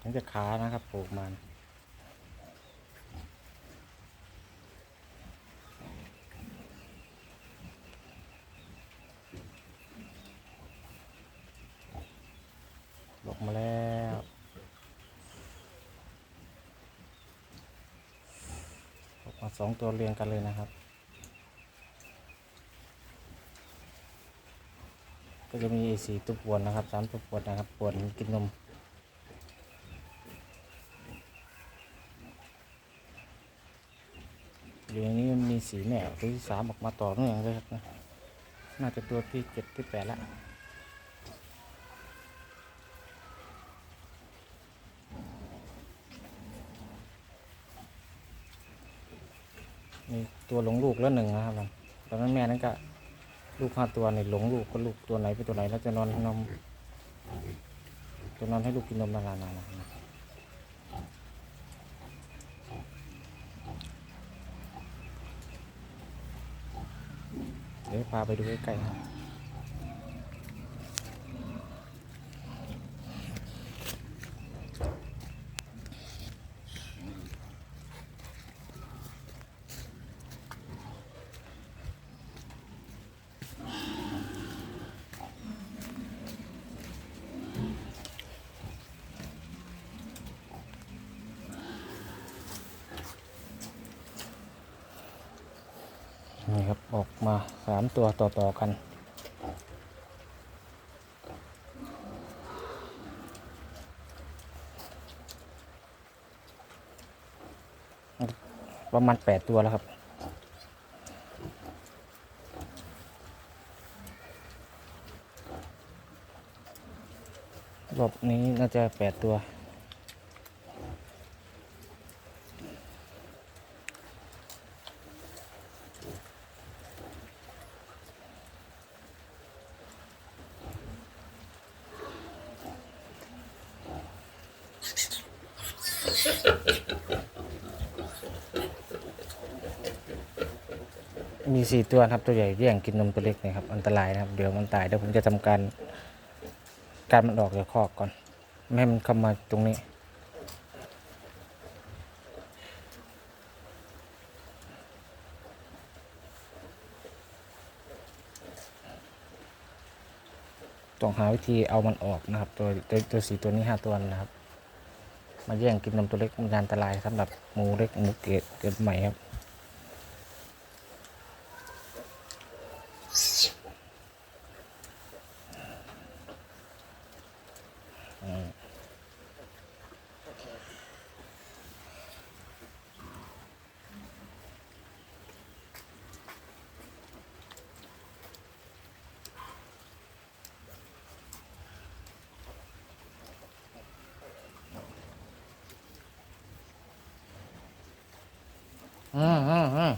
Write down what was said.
ทั้งจะขานะครับปลูกมันลงมาแล้วออกมาสองตัวเรียงกันเลยนะครับ ก็จะมีสีตัวปวนนะครับสามตัวปวนนะครับปวนกินนม เดี๋ยวนี้มันมีสีแม่ตัวที่สามออกมาต่อเนื่องเลยครับนะน่าจะตัวที่เจ็ดที่แปดละมีตัวหลงลูกแล้วหนึ่งนะครับผมตอนนั้นแม่นั้นก็ลูกห้าตัวในหลงลูกก็ลูกตัวไหนเป็นตัวไหนแล้วจะนอนนมจะนอนให้ลูกกินนมนานๆนะ เดี๋ยวพาไปดูใกล้ๆครับ นี่ครับออกมาสามตัวต่อๆกันประมาณแปดตัวแล้วครับ รอบนี้น่าจะแปดตัว มีสี่ตัวครับตัวใหญ่แย่งกินนมตัวเล็กนะครับ อันตรายนะครับ เดี๋ยวมันตายเดี๋ยวผมจะทำการการมันออกจากคอกก่อน ไม่ให้มันเข้ามาตรงนี้ ต้องหาวิธีเอามันออกนะครับ ตัวตัวตัวสีตัวนี้ห้าตัวนะครับ มาแย่งกินนมตัวเล็กมันอันตรายสำหรับหมูเล็กหมูเกดเกิดใหม่ครับอืม อืมอืม